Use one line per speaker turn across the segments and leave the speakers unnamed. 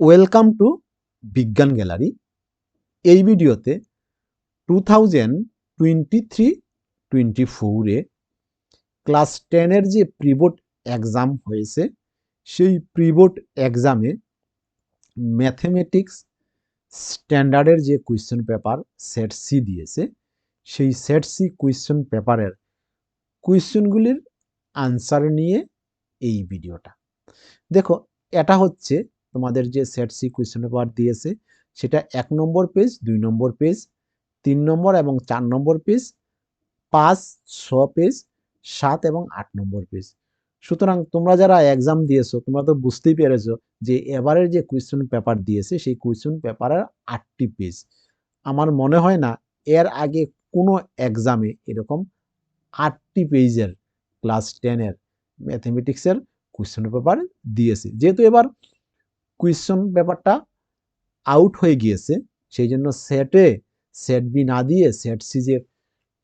Welcome to বিজ্ঞান gallery এই ভিডিওতে two thousand twenty three twenty ফোরে ক্লাস টেনের যে প্রিবোর্ড এক্সাম হয়েছে, সেই প্রিবোর্ড এক্সামে ম্যাথমেটিক্স স্ট্যান্ডার্ডের যে কোয়েশ্চেন পেপার সেট সি দিয়েছে, সেই সেট সি কোয়েশ্চেন পেপারের কোয়েশ্চেনগুলির আনসার নিয়ে এই ভিডিওটা। দেখো, এটা হচ্ছে তোমাদের যে সেট সি কোয়েশ্চেন পেপার দিয়েছে, সেটা এক নম্বর পেজ দুই নম্বর পেজ তিন নম্বর এবং চার নম্বর পেজ পাঁচ, ছ পেজ সাত এবং আট নম্বর পেজ সুতরাং তোমরা যারা এক্সাম দিয়েছ, তোমরা তো বুঝতেই পেরেছ যে এবারের যে কোয়েশ্চেন পেপার দিয়েছে, সেই কোয়েশ্চেন পেপারের আটটি পেজ আমার মনে হয় না এর আগে কোনো এক্সামে এরকম আটটি পেজের ক্লাস টেনের ম্যাথমেটিক্সের কোয়েশ্চেন পেপার দিয়েছে। যেহেতু এবার কোয়েশ্চন পেপারটা আউট হয়ে গিয়েছে, সেই জন্য সেটে সেট বি না দিয়ে সেট সি যে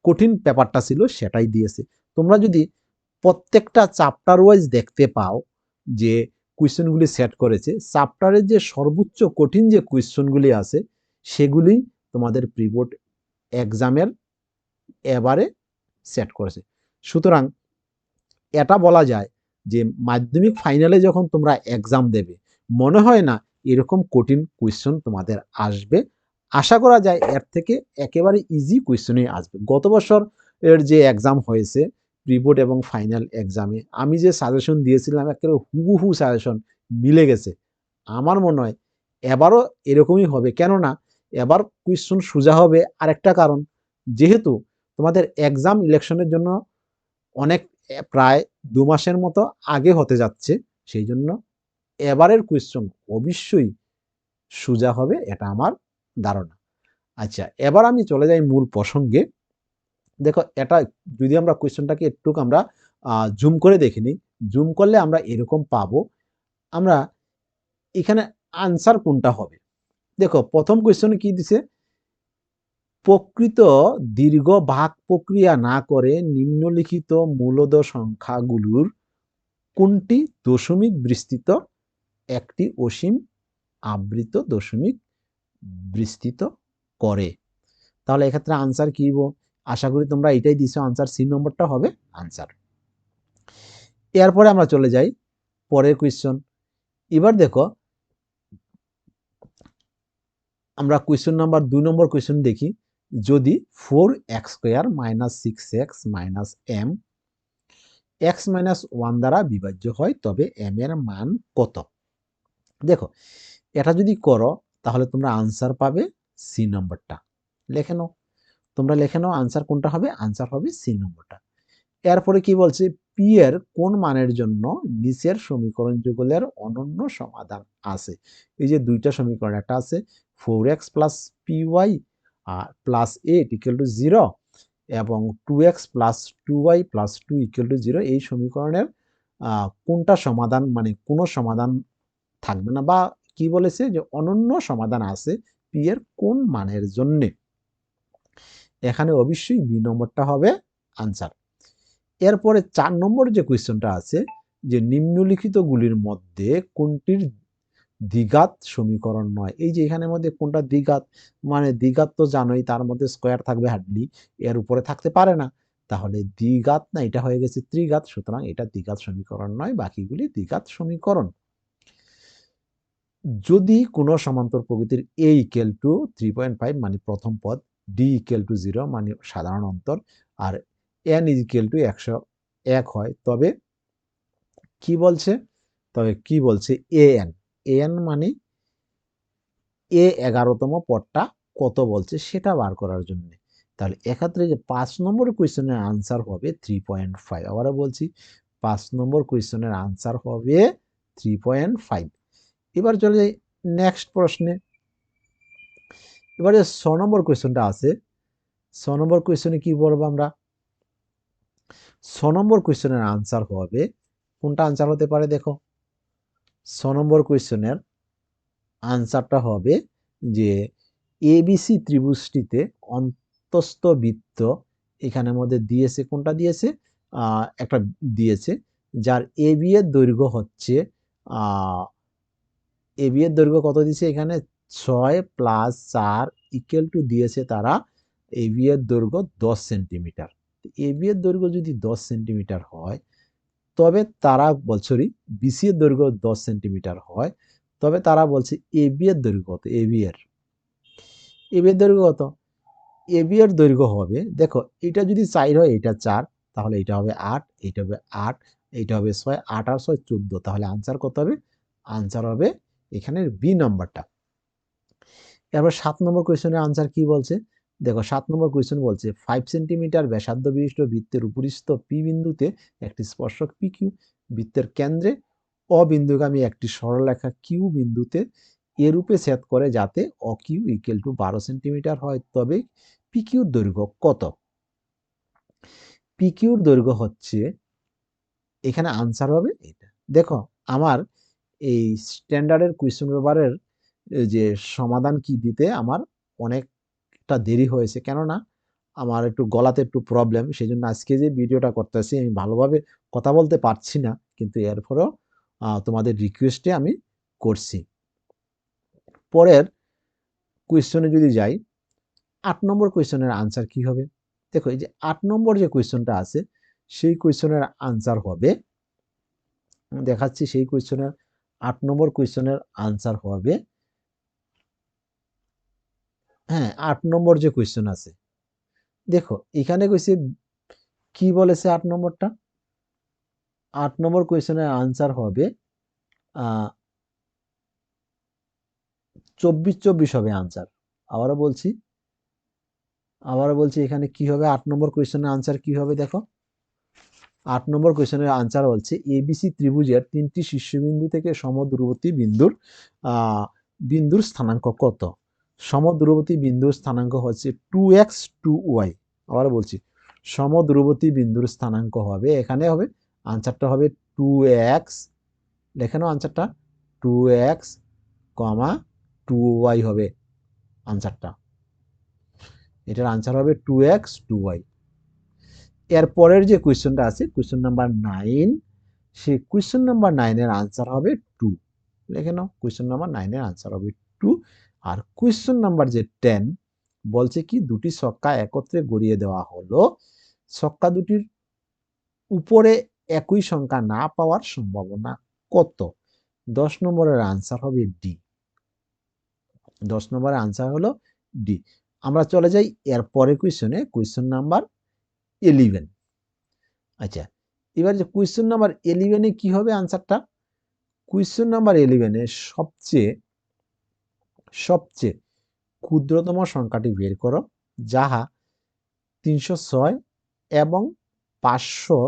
কঠিন পেপারটা ছিল সেটাই দিয়েছে। তোমরা যদি প্রত্যেকটা চ্যাপ্টার ওয়াইজ দেখতে পাও যে কোয়েশ্চেনগুলি সেট করেছে চ্যাপ্টারের যে সর্বোচ্চ কঠিন যে কোয়েশ্চেনগুলি আছে, সেগুলি তোমাদের প্রিবোর্ড এক্সামের এবারে সেট করেছে। সুতরাং এটা বলা যায় যে মাধ্যমিক ফাইনালে যখন তোমরা এক্সাম দেবে মনে হয় না এরকম কঠিন কোয়েশ্চেন তোমাদের আসবে। আশা করা যায় এর থেকে একেবারে ইজি কোয়েশ্চেনই আসবে। গত বছর এর যে এক্সাম হয়েছে প্রিবোর্ড এবং ফাইনাল এক্সামে আমি যে সাজেশন দিয়েছিলাম, একেবারে হুবহু সাজেশন মিলে গেছে। আমার মনে হয় এবারও এরকমই হবে। কেননা এবার কোয়েশ্চন সোজা হবে আরেকটা কারণ। যেহেতু তোমাদের এক্সাম ইলেকশনের জন্য অনেক প্রায় দু মাসের মতো আগে হতে যাচ্ছে, সেই জন্য এবারের কোয়েশ্চন অবশ্যই সোজা হবে, এটা আমার ধারণা। আচ্ছা এবার আমি চলে যাই মূল প্রসঙ্গে। দেখো, এটা যদি আমরা কোয়েশ্চনটাকে একটু আমরা জুম করে দেখে নিই। জুম করলে আমরা এরকম পাবো, আমরা এখানে আনসার কোনটা হবে? দেখো, প্রথম কোয়েশ্চনে কি দিছে? প্রকৃত দীর্ঘ ভাগ প্রক্রিয়া না করে নিম্নলিখিত মূলদ সংখ্যাগুলোর কোনটি দশমিক বিস্তৃত একটি অসীম আবৃত দশমিক বিস্তৃত করে। তাহলে এক্ষেত্রে আনসার কি আশা করি তোমরা এটাই দিছো আনসার সি নম্বরটা হবে আনসার এরপরে আমরা চলে যাই পরের কোয়েশ্চন এবার দেখো, আমরা কোয়েশ্চন নাম্বার দুই নম্বর কোয়েশ্চন দেখি। যদি four x square minus six x minus m x minus one দ্বারা বিভাজ্য হয়, তবে এম এর মান কত? দেখো, এটা যদি করো, তাহলে তোমরা আনসার পাবে সি নম্বরটা লেখে নাও। তোমরা লেখে নাও আনসার কোনটা হবে? আনসার হবে সি নম্বরটা এরপরে কি বলছে? পি এর কোন মানের জন্য নিচের সমীকরণ যুগলের অনন্য সমাধান আছে? এই যে দুইটা সমীকরণ, একটা আছে four x plus p y R plus eight equal to zero এবং two x plus two y plus two equal to zero এই সমীকরণের কোনটা সমাধান মানে কোনো সমাধান থাকবে না বা কি বলেছে যে অনন্য সমাধান আছে পি এর কোন মানের জন্যে? এখানে অবশ্যই বি নম্বরটা হবে আনসার এরপরে চার নম্বর যে কোয়েশ্চনটা আছে, যে নিম্নলিখিতগুলির মধ্যে কোনটির দ্বিঘাত সমীকরণ নয়? এই যে এখানের মধ্যে কোনটা দ্বিঘাত? মানে দ্বিঘাত তো জানোই, তার মধ্যে স্কোয়ার থাকবে হার্ডলি এর উপরে থাকতে পারে না। তাহলে দ্বিঘাত না, এটা হয়ে গেছে ত্রিঘাত, সুতরাং এটা দ্বিঘাত সমীকরণ নয়, বাকিগুলি দ্বিঘাত সমীকরণ। যদি কোনো সমান্তর প্রকৃতির A equal to three point five মানে প্রথম পদ ডি ইকেল টু জিরো মানে সাধারণ অন্তর, আর এন ইজিক্যাল টু একশো এক হয়, তবে কি বলছে? তবে কি বলছে? এ এন এ এন মানে এ এগারোতম পদটা কত বলছে সেটা বার করার জন্য। তাহলে এক্ষেত্রে যে পাঁচ নম্বর কোয়েশ্চেনের আনসার হবে থ্রি পয়েন্ট ফাইভ আবারও বলছি, পাঁচ নম্বর কোয়েশ্চেনের আনসার হবে থ্রি পয়েন্ট ফাইভ এবার চলে যাই নেক্সট প্রশ্নে। এবারে ছ নম্বর কোয়েশ্চেনটা আছে। ছ নম্বর কোয়েশ্চনে কি বলব আমরা? ছ নম্বর কোয়েশ্চেনের আনসার হবে। কোনটা আনসার হতে পারে দেখো? ছ নম্বর কোয়েশ্চেনের আনসারটা হবে যে এবিসি ত্রিভুজটিতে অন্তস্থ বৃত্ত এখানের মধ্যে দিয়েছে। কোনটা দিয়েছে? একটা দিয়েছে, যার এ বি এর দৈর্ঘ্য হচ্ছে এবি এর দৈর্ঘ্য কত দিছে এখানে? ছয় প্লাস চার ইকুয়াল টু দিয়েছে তারা এবি এর দৈর্ঘ্য দশ সেন্টিমিটার এবি এর দৈর্ঘ্য যদি দশ সেন্টিমিটার হয়, তবে তারা বলছরি বিসি এর দৈর্ঘ্য দশ সেন্টিমিটার হয়, তবে তারা বলছে এবি এর দৈর্ঘ্য কত? এবি এর। এবি এর দৈর্ঘ্য কত? এবি এর দৈর্ঘ্য হবে, দেখো, এটা যদি চার হয়, এটা চার, তাহলে এটা হবে আট, এটা হবে আট, এটা হবে ছয়, আট আর ছয় চোদ্দ, তাহলে আনসার কত হবে? আনসার হবে এখানের বি নাম্বারটা এরপর সাত নম্বর কোয়েশনের আনসার কি বলছে? দেখো, সাত নম্বর কোয়েশন বলছে ফাইভ সেন্টিমিটার ব্যাসার্ধ বিশিষ্ট বৃত্তের উপরিস্থ পি বিন্দুতে একটি স্পর্শক পি কিউ বৃত্তের কেন্দ্রে অবিন্দুগামী একটি সরলরেখা কিউ বিন্দুতে এরূপে ছেদ করে যাতে অ কিউ ইকুয়াল টু বারো সেন্টিমিটার হয়। তবে পি কিউর দৈর্ঘ্য কত? পি কিউর দৈর্ঘ্য হচ্ছে, এখানে আনসার হবে এটা। দেখো, আমার এই স্ট্যান্ডার্ডের কোয়েশ্চেন পেপারের যে সমাধান কি দিতে আমার অনেকটা দেরি হয়েছে। কেননা আমার একটু গলাতে একটু প্রবলেম সেই জন্য আজকে যে ভিডিওটা করতেছি, আমি ভালোভাবে কথা বলতে পারছি না, কিন্তু এরপরেও তোমাদের রিকোয়েস্টে আমি করছি। পরের কোয়েশ্চনে যদি যাই, আট নম্বর কোয়েশ্চনের আনসার কি হবে? দেখো, এই যে আট নম্বর যে কোয়েশ্চনটা আছে, সেই কোয়েশ্চনের আনসার হবে, দেখাচ্ছি সেই কোয়েশ্চনের আট নম্বর কোয়েশ্চনের আনসার হবে। হ্যাঁ আট নম্বর যে কোয়েশ্চন আছে। দেখো, এখানে কইছে, কি বলেছে আট নম্বরটা? আট নম্বর কোয়েশ্চনের আনসার হবে চব্বিশ চব্বিশ হবে আনসার। আবারও বলছি আবারও বলছি এখানে কি হবে? আট নম্বর কোয়েশ্চেনের আনসার কি হবে দেখো? আট নম্বর কোয়েশনের আনসার বলছে এবিসি ত্রিভুজের তিনটি শীর্ষবিন্দু থেকে সমদূরবর্তী বিন্দুর বিন্দুর স্থানাঙ্ক কত? সমদূরবর্তী বিন্দুর স্থানাঙ্ক হচ্ছে টু এক্স টু ওয়াই আবার বলছি, সমদূরবর্তী বিন্দুর স্থানাঙ্ক হবে, এখানে হবে আনসারটা হবে টু এক্স লেখানো আনসারটা two x comma two y হবে আনসারটা এটার আনসার হবে টু এক্স টু ওয়াই এর পরের যে কোয়েশ্চনটা আছে, কোয়েশ্চন নাম্বার নাইন, সেই কোয়েশ্চন নাম্বার নাইনের আনসার হবে টু লিখে নাও, কোয়েশ্চন নাম্বার নাইনের আনসার হবে টু আর কোয়েশ্চন নাম্বার যে টেন বলছে কি, দুটি ছক্কা একত্রে গড়িয়ে দেওয়া হলো। ছক্কা দুটির উপরে একই সংখ্যা না পাওয়ার সম্ভাবনা কত? দশ নম্বরের আনসার হবে ডি দশ নম্বরের আনসার হলো ডি আমরা চলে যাই এর পরে কোয়েশনে কোয়েশন নাম্বার ইলেভেন আচ্ছা এবার যে কোয়েশন নাম্বার ইলেভেনে কি হবে আনসারটা কোয়েশন নাম্বার ইলেভেনে সবচেয়ে সবচেয়ে ক্ষুদ্রতম সংখ্যাটি বের করো, যাহা তিনশো ছয় এবং পাঁচশো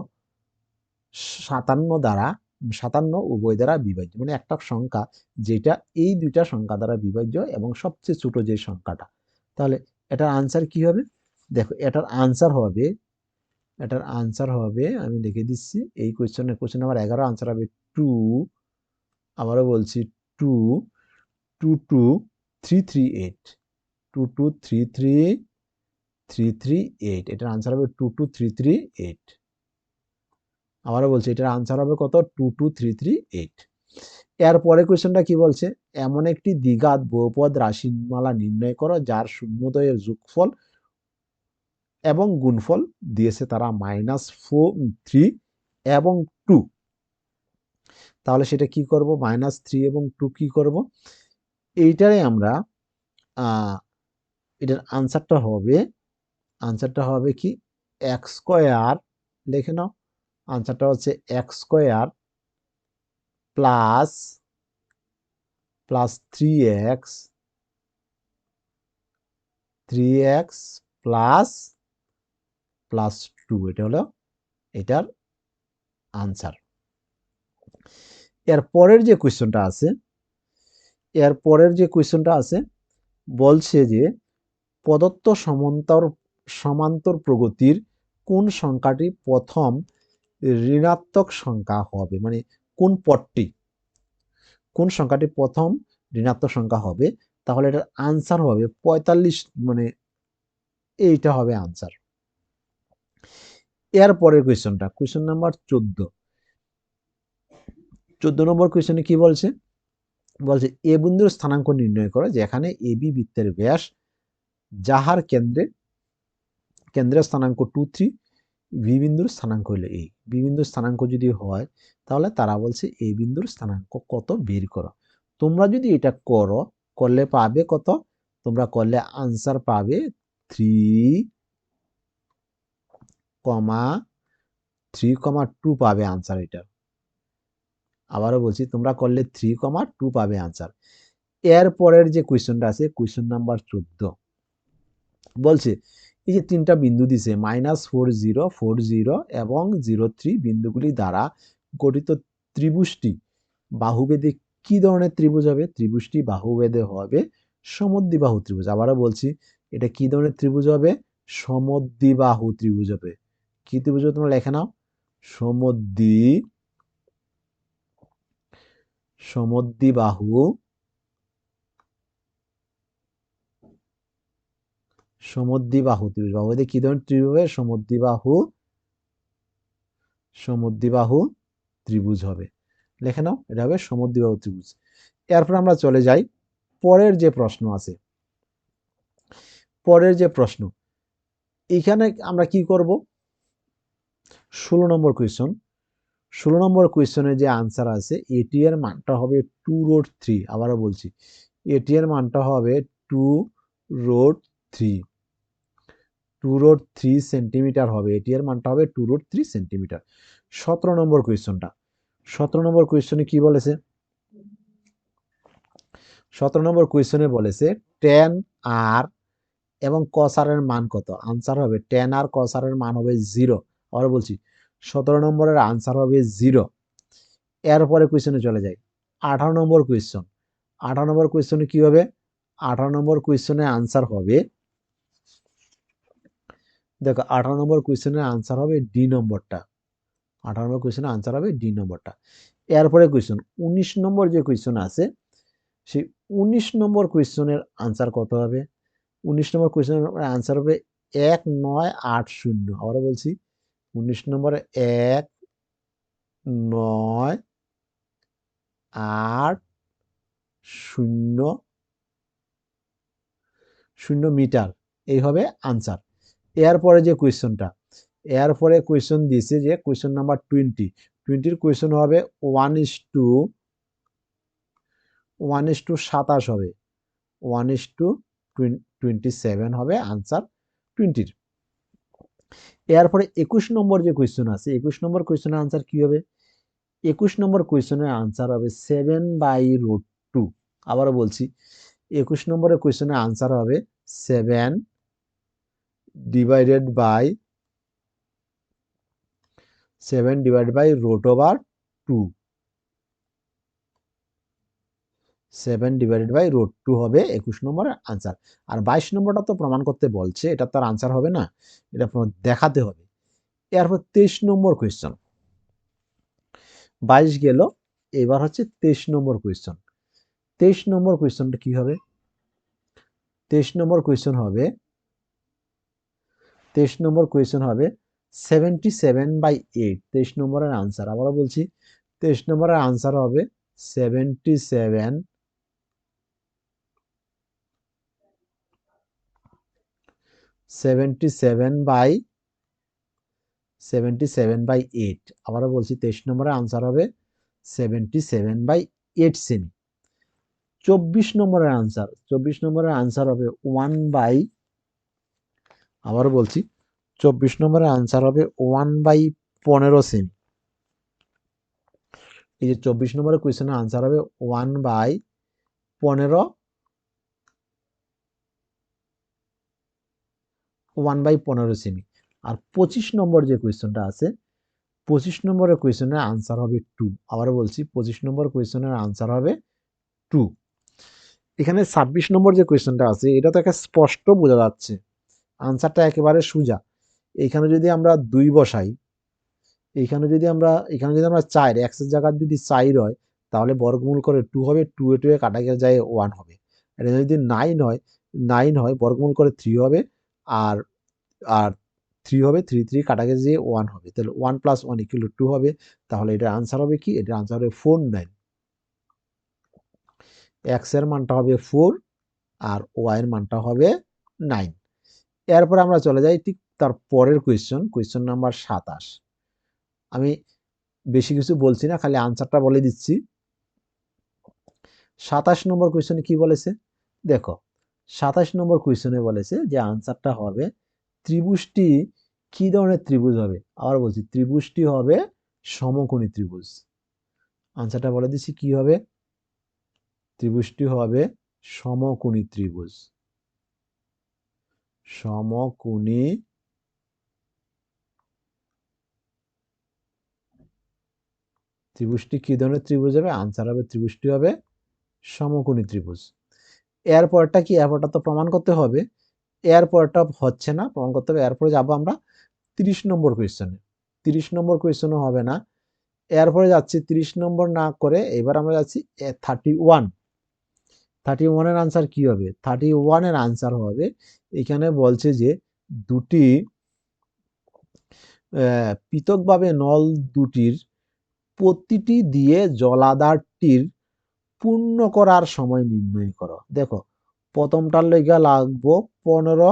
সাতান্ন দ্বারা, সাতান্ন উভয় দ্বারা বিভাজ্য। মানে একটা সংখ্যা যেটা, এই দুইটা সংখ্যা দ্বারা বিভাজ্য এবং সবচেয়ে ছোট যে সংখ্যাটা। তাহলে এটার আনসার কি হবে? দেখো, এটার আনসার হবে এটার আনসার হবে, আমি লিখে দিচ্ছি। এই কোয়েশ্চনের কোয়েশ্চেন নাম্বার এগারো আনসার হবে টু আবারও বলছি two two two three three eight two two three three three three eight এটার আনসার হবে two two three three eight আবারও বলছি, এটার আনসার হবে কত? Two two three three eight এর পরে কোয়েশ্চেনটা কি বলছে? এমন একটি দ্বিঘাত বহুপদ রাশিমালা নির্ণয় করো, যার শূন্যদয়ের যোগফল এবং গুণফল দিয়েছে তারা মাইনাস ফোর থ্রি এবং টু তাহলে সেটা কি করব? মাইনাস থ্রি এবং টু কি করব? এইটারে আমরা এটার আনসারটা হবে আনসারটা হবে কি? এক্স স্কোয়ার লিখে নাও। আনসারটা হচ্ছে x square plus plus three x three x plus plus two এটা হলো এটার আনসার এর পরের যে কোয়েশ্চনটা আছে, এর পরের যে কোয়েশ্চনটা আছে, বলছে যে প্রদত্ত সমান্তর সমান্তর প্রগতির কোন সংখ্যাটি প্রথম ঋণাত্মক সংখ্যা হবে? মানে কোন পটটি কোন সংখ্যাটি প্রথম ঋণাত্মক সংখ্যা হবে? তাহলে এটার আনসার হবে পঁয়তাল্লিশ মানে এইটা হবে আনসার এর পরের কোয়েশনটা কোয়েশন নাম্বার চোদ্দ। চোদ্দ নম্বর কোয়েশনে কি বলছে? বলছে, এ বিন্দুর স্থানাঙ্ক নির্ণয় করো যেখানে এ বি বৃত্তের ব্যাস যাহার কেন্দ্রে, কেন্দ্রের স্থানাঙ্ক টু থ্রি বি বিন্দুর স্থানাঙ্ক হলো এই বি বিন্দুর স্থানাঙ্ক যদি হয়, তাহলে তারা বলছে এ বিন্দুর স্থানাঙ্ক কত বের করো। তোমরা যদি এটা করো, করলে পাবে কত? তোমরা করলে আনসার পাবে three comma three comma two পাবে আনসার এটা। আবারও বলছি, তোমরা করলে থ্রি কমা টু পাবে আনসার এর পরের যে কোয়েশ্চনটা আছে কোয়েশ্চন নাম্বার চোদ্দ। বলছে, এই যে তিনটা বিন্দু দিছে minus four zero four zero এবং জিরো থ্রি বিন্দুগুলি দ্বারা গঠিত ত্রিভুজটি বাহুবেদে কি ধরনের ত্রিভুজ হবে? ত্রিভুজটি বাহুবেদে হবে সমদ্বিবাহু ত্রিভুজ। আবারও বলছি, এটা কি ধরনের ত্রিভুজ হবে? সমদ্বিবাহু ত্রিভুজ হবে। কি ত্রিভুজ তোমরা লেখে নাও, সমদ্বি, সমদ্বিবাহু সমদ্বিবাহু ত্রিভুজ। বাহুতে কি ধরনের ত্রিভুজ হবে? সমদ্বিবাহু সমদ্বিবাহু ত্রিভুজ হবে। লেখে নাও, এটা হবে সমদ্বিবাহু ত্রিভুজ। এরপর আমরা চলে যাই পরের যে প্রশ্ন আছে। পরের যে প্রশ্ন, এখানে আমরা কি করব? ষোলো নম্বর কোয়েশন ষোলো নম্বর কোয়েশনের যে আনসার আছে এটি এর মানটা হবে টু রোড থ্রি আবারও বলছি। এটি এর মানটা হবে two root three two root three centimetre হবে এটি এর মানটা হবে টু রোড থ্রি সেন্টিমিটার সতেরো নম্বর কোয়েশনটা সতেরো নম্বর কোয়েশনে কি বলেছে? সতেরো নম্বর কোয়েশনে বলেছে টেন আর এবং কসারের মান কত? আনসার হবে টেন আর কসারের মান হবে জিরো আবার বলছি, সতেরো নম্বরের আনসার হবে জিরো এরপরে কোয়েশনে চলে যাই। আঠারো নম্বর কোয়েশন আঠারো নম্বর কোয়েশনে কি হবে? আঠারো নম্বর কোয়েশনে আনসার হবে, দেখো আঠারো নম্বর কোয়েশনের আনসার হবে ডি নম্বরটা। আঠারো নম্বর কোয়েশনের আনসার হবে ডি নম্বরটা। এরপরে কোয়েশন উনিশ নম্বর যে কোয়েশন আছে, সেই উনিশ নম্বর কোয়েশনের আনসার কত হবে? উনিশ নম্বর কোয়েশনের আনসার হবে এক নয় আট শূন্য। আবারও বলছি উনিশ নম্বরে এক, নয়, আট, শূন্য শূন্য মিটার। এই হবে আনসার। এরপরে যে কোয়েশনটা এরপরে কোয়েশন দিয়েছে যে কোয়েশন নাম্বার টোয়েন্টি। টোয়েন্টির কোয়েশন হবে one is two, one is two সাতাশ হবে। One is two twenty seven হবে আনসার টোয়েন্টির। এরপরে একুশ নম্বর যে কোয়েশ্চেন আছে, একুশ নম্বর কোয়েশ্চেনের আনসার কি হবে? একুশ নম্বর কোয়েশ্চনের আনসার হবে সেভেন বাই রুট টু আবারও বলছি, একুশ নম্বরের কোয়েশ্চনের আনসার হবে seven divided by seven divide by root over two seven divided by root two হবে একুশ নম্বরের আনসার আর বাইশ নম্বরটা তো প্রমাণ করতে বলছে, এটা তার আনসার হবে না, এটা দেখাতে হবে। এরপর তেইশ নম্বর কোয়েশ্চন বাইশ গেল, এবার হচ্ছে তেইশ নম্বর কোয়েশ্চন তেইশ নম্বর কোয়েশ্চনটা কি হবে? তেইশ নম্বর কোয়েশ্চন হবে, তেইশ নম্বর কোয়েশ্চন হবে সেভেন্টি সেভেন বাই এইট তেইশ নম্বরের আনসার আবারও বলছি, তেইশ নম্বরের আনসার হবে seventy seven seventy seven by seventy seven by eight আবারও বলছি, তেইশ নম্বরের আনসার হবে সেভেন্টি সেভেন বাই এইট সেমি চব্বিশ নম্বরের আনসার চব্বিশ নম্বরের আনসার হবে ওয়ান বাই আবারও বলছি, চব্বিশ নম্বরের আনসার হবে ওয়ান বাই পনেরো সেমি এই যে চব্বিশ নম্বরের কোয়েশনের আনসার হবে ওয়ান বাই পনেরো ওয়ান বাই পনেরো সেমি। আর পঁচিশ নম্বর যে কোয়েশ্চনটা আছে, পঁচিশ নম্বরের কোয়েশনের আনসার হবে টু। আবার বলছি, পঁচিশ নম্বর কোয়েশনের আনসার হবে টু। এখানে ছাব্বিশ নম্বর যে কোয়েশনটা আছে, এটা তো একটা স্পষ্ট বোঝা যাচ্ছে। আনসারটা একেবারে সোজা। এখানে যদি আমরা দুই বসাই, এখানে যদি আমরা, এখানে যদি আমরা চার এক্সের জায়গার যদি চাইর হয়, তাহলে বর্গমূল করে টু হবে, টু এ টু এ কাটা গিয়ে যায় ওয়ান হবে। এটা যদি নাইন হয় নাইন হয়, বর্গমূল করে থ্রি হবে আর আর থ্রি হবে থ্রি থ্রি কাটা গেছে যে ওয়ান হবে, তাহলে one plus one equal to হবে, তাহলে এটার আনসার হবে কি? এটার আনসার হবে ফোর নাইন এক্সের মানটা হবে ফোর আর ওয়াই এর মানটা হবে নাইন এরপর আমরা চলে যাই ঠিক তার পরের কোয়েশ্চন কোয়েশ্চন নাম্বার সাতাশ. আমি বেশি কিছু বলছি না, খালি আনসারটা বলে দিচ্ছি। সাতাশ নম্বর কোয়েশ্চনে কি বলেছে? দেখো সাতাশ নম্বর কোয়েশ্চনে বলেছে যে আনসারটা হবে ত্রিভুজটি কি ধরনের ত্রিভুজ হবে? আবার বলছি, ত্রিভুজটি হবে সমকোণী ত্রিভুজ। আনসারটা বলে দিচ্ছি, কি হবে? ত্রিভুজটি হবে সমকোণী ত্রিভুজ। সমকোণী ত্রিভুজটি কি ধরনের ত্রিভুজ হবে? আনসার হবে ত্রিভুজটি হবে সমকোণী ত্রিভুজ। এরপরটা কি? এরপরটা তো প্রমাণ করতে হবে। এরপরটা হচ্ছে না, প্রমাণ করতে হবে। এরপরে যাব আমরা তিরিশ নম্বর কোয়েশ্চনে তিরিশ নম্বর কোয়েশ্চনও হবে না। এরপরে যাচ্ছি, তিরিশ নম্বর না করে এবার আমরা যাচ্ছি থার্টি ওয়ান থার্টি ওয়ানের আনসার কি হবে? থার্টি ওয়ানের আনসার হবে, এখানে বলছে যে দুটি পৃথকভাবে নল দুটির প্রতিটি দিয়ে জলাধারটির পূর্ণ করার সময় নির্ণয় করো। দেখো, প্রথমটার লেগে লাগবো পনেরো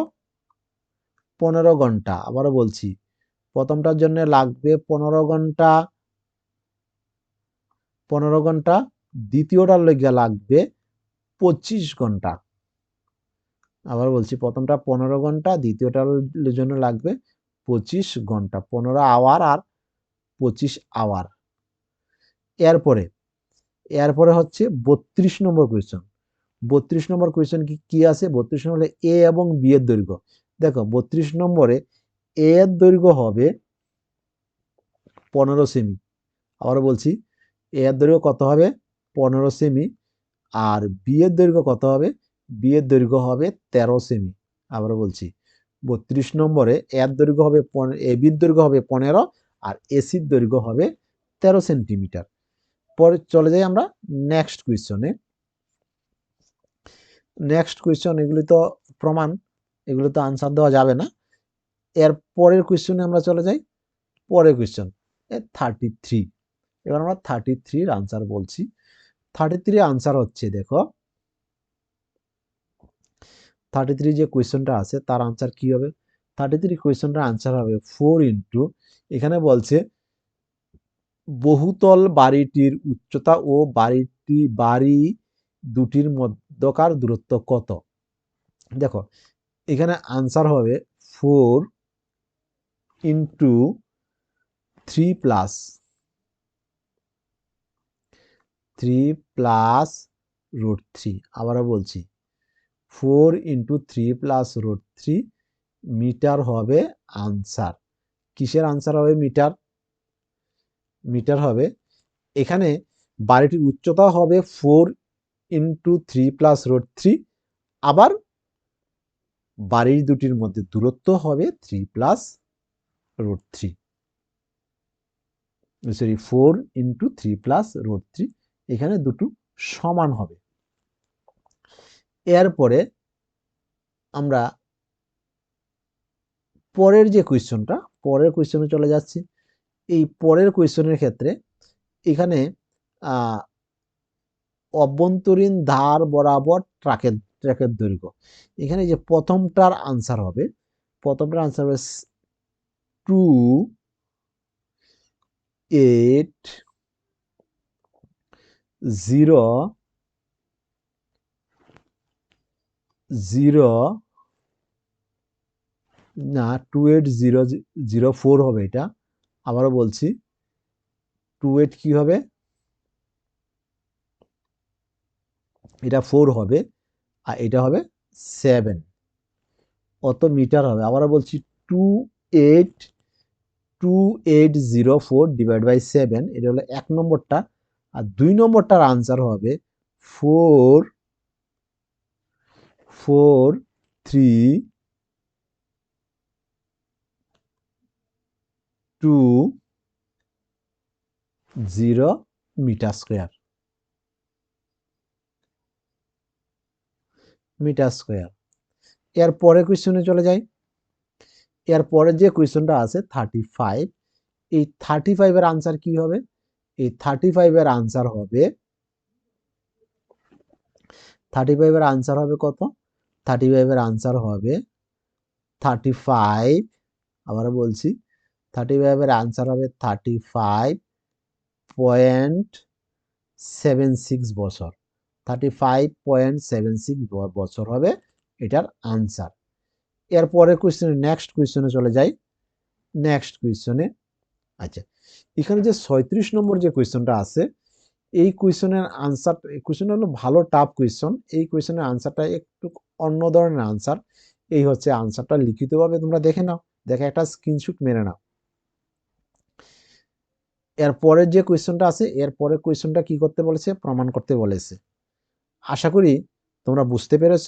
পনেরো ঘণ্টা। আবারও বলছি, প্রথমটার জন্য লাগবে পনেরো ঘণ্টা পনেরো ঘণ্টা। দ্বিতীয়টার লেগে লাগবে পঁচিশ ঘণ্টা। আবার বলছি, প্রথমটা পনেরো ঘণ্টা, দ্বিতীয়টার জন্য লাগবে পঁচিশ ঘণ্টা। পনেরো আওয়ার আর পঁচিশ আওয়ার। এরপরে এরপরে হচ্ছে বত্রিশ নম্বর কোয়েশ্চন বত্রিশ নম্বর কোয়েশ্চন কি কি আছে? বত্রিশ নম্বরে এ এবং বি এর দৈর্ঘ্য। দেখো, বত্রিশ নম্বরে এ এর দৈর্ঘ্য হবে পনেরো সেমি আবার বলছি, এ এর দৈর্ঘ্য কত হবে? পনেরো সেমি আর বি এর দৈর্ঘ্য কত হবে? বি এর দৈর্ঘ্য হবে তেরো সেমি আবার বলছি, বত্রিশ নম্বরে এর দৈর্ঘ্য হবে এ বির দৈর্ঘ্য হবে পনেরো, আর এসির দৈর্ঘ্য হবে তেরো সেন্টিমিটার পরে চলে যাই আমরা নেক্সট কোয়েশ্চনে নেক্সট কোয়েশ্চন এগুলি তো প্রমাণ, এগুলো তো আনসার দেওয়া যাবে না। এর পরের কোয়েশ্চনে আমরা চলে যাই, পরের কোয়েশ্চন থার্টি থ্রি এবার আমরা থার্টি থ্রির আনসার বলছি। থার্টি থ্রি আনসার হচ্ছে, দেখো। থার্টি থ্রি যে কোয়েশ্চনটা আছে, তার আনসার কি হবে? থার্টি থ্রি কোয়েশ্চনটার আনসার হবে ফোর ইন্টু এখানে বলছে বহুতল বাড়িটির উচ্চতা ও বাড়িটি, বাড়ি দুটির মধ্যকার দূরত্ব কত? দেখো, এখানে আনসার হবে four into three plus three plus root three আবারও বলছি four into three plus root three metre হবে আনসার কিসের আনসার হবে মিটার মিটার হবে। এখানে বাড়িটির উচ্চতা হবে four into three plus root three আবার বাড়ির দুটির মধ্যে দূরত্ব হবে three plus root three sorry four into three plus root three এখানে দুটো সমান হবে। এরপরে আমরা পরের যে কোয়েশ্চনটা পরের কোয়েশ্চনে চলে যাচ্ছি। এই পরের কোয়েশ্চনের ক্ষেত্রে এখানে অভ্যন্তরীণ ধার বরাবর ট্রাকের ট্র্যাকের দৈর্ঘ্য। এখানে যে প্রথমটার আনসার হবে, প্রথমটার আনসার হবে টু, এইট, জিরো জিরো, না, two eight zero zero four হবে এটা। আবারও বলছি। টু এইট কী হবে? এটা ফোর হবে, আর এটা হবে সেভেন অত মিটার হবে? আবারও বলছি two eight two eight zero four divide by seven এটা হলো এক নম্বরটা। আর দুই নম্বরটার আনসার হবে four four three two zero metre square. Metre square. এর পরে কোয়েশ্চনে চলে যাই। এর পরে যে কোয়েশ্চনটা আছে থার্টি ফাইভ এই থার্টি ফাইভের আনসার কি হবে? এই থার্টি ফাইভের আনসার হবে থার্টি ফাইভের আনসার হবে কত? থার্টি ফাইভের আনসার হবে থার্টি ফাইভ আবার বলছি থার্টি ফাইভের আনসার হবে thirty five point seven six বছর। Thirty five point seven six বছর হবে এটার আনসার এরপরে কোয়েশ্চেনে নেক্সট কোয়েশ্চনে চলে যাই। নেক্সট কোয়েশ্চনে আচ্ছা এখানে যে ছয়ত্রিশ নম্বর যে কোয়েশ্চনটা আছে, এই কোয়েশ্চনের আনসার কোয়েশ্চন হলো ভালো টাফ কোয়েশ্চন এই কোয়েশ্চনের আনসারটা একটু অন্য ধরনের আনসার এই হচ্ছে আনসারটা লিখিতভাবে তোমরা দেখে নাও। দেখে একটা স্ক্রিনশুট মেরে নাও। এরপরের যে কোয়েশ্চনটা আছে এরপরে কোয়েশ্চনটা কি করতে বলেছে? প্রমাণ করতে বলেছে। আশা করি তোমরা বুঝতে পেরেছ।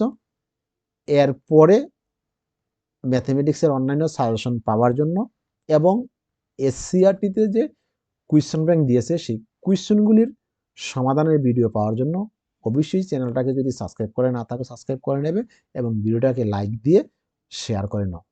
এরপরে ম্যাথমেটিক্সের অন্যান্য সাজেশন পাওয়ার জন্য এবং এসসিআরটিতে যে কুয়েশ্চন ব্যাংক দিয়েছে, সেই কুয়েশ্চনগুলির সমাধানের ভিডিও পাওয়ার জন্য অবশ্যই চ্যানেলটাকে যদি সাবস্ক্রাইব করে না থাকো সাবস্ক্রাইব করে নেবে এবং ভিডিওটাকে লাইক দিয়ে শেয়ার করে নাও।